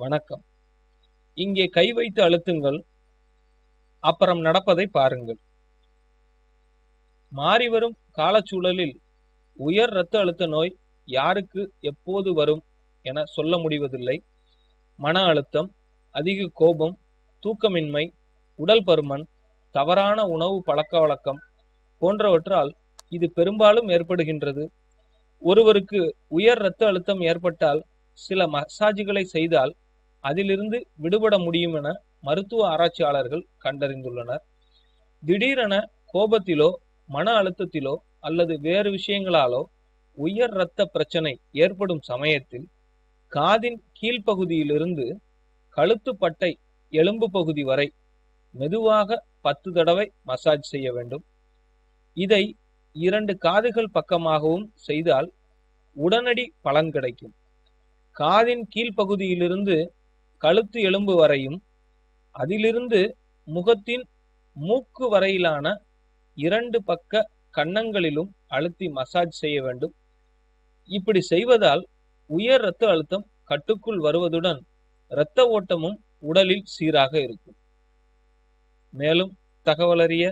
வணக்கம். இங்கே கை வைத்து அழுத்துங்கள். அப்புறம் நடப்பதை பாருங்கள். மாறிவரும் காலச்சூழலில் உயர் இரத்த அழுத்த நோய் யாருக்கு எப்போது வரும் என சொல்ல முடிவதில்லை. மன அழுத்தம் அதிக கோபம் தூக்கமின்மை உடல் பருமன் தவறான உணவு பழக்க வழக்கம் போன்றவற்றால் இது பெரும்பாலும் ஏற்படுகின்றது. ஒருவருக்கு உயர் இரத்த அழுத்தம் ஏற்பட்டால் சில மசாஜ்களை செய்தால் அதிலிருந்து விடுபட முடியும் என மருத்துவ ஆராய்ச்சியாளர்கள் கண்டறிந்துள்ளனர். திடீரென கோபத்திலோ மன அழுத்தத்திலோ அல்லது வேறு விஷயங்களாலோ உயர் இரத்த பிரச்சனை ஏற்படும் சமயத்தில் காதின் கீழ்ப்பகுதியிலிருந்து கழுத்து பட்டை எலும்பு பகுதி வரை மெதுவாக பத்து தடவை மசாஜ் செய்ய வேண்டும். இதை இரண்டு காதுகள் பக்கமாகவும் செய்தால் உடனடி பலன் கிடைக்கும். காதின் கீழ்ப்பகுதியிலிருந்து கழுத்து எலும்பு வரையும் அதிலிருந்து முகத்தின் மூக்கு வரையிலான இரண்டு பக்க கன்னங்களிலும் அழுத்தி மசாஜ் செய்ய வேண்டும். இப்படி செய்வதால் உயர் இரத்த அழுத்தம் கட்டுக்குள் வருவதுடன் இரத்த ஓட்டமும் உடலில் சீராக இருக்கும். மேலும் தகவலறிய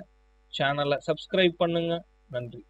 சேனலை சப்ஸ்கிரைப் பண்ணுங்க. நன்றி.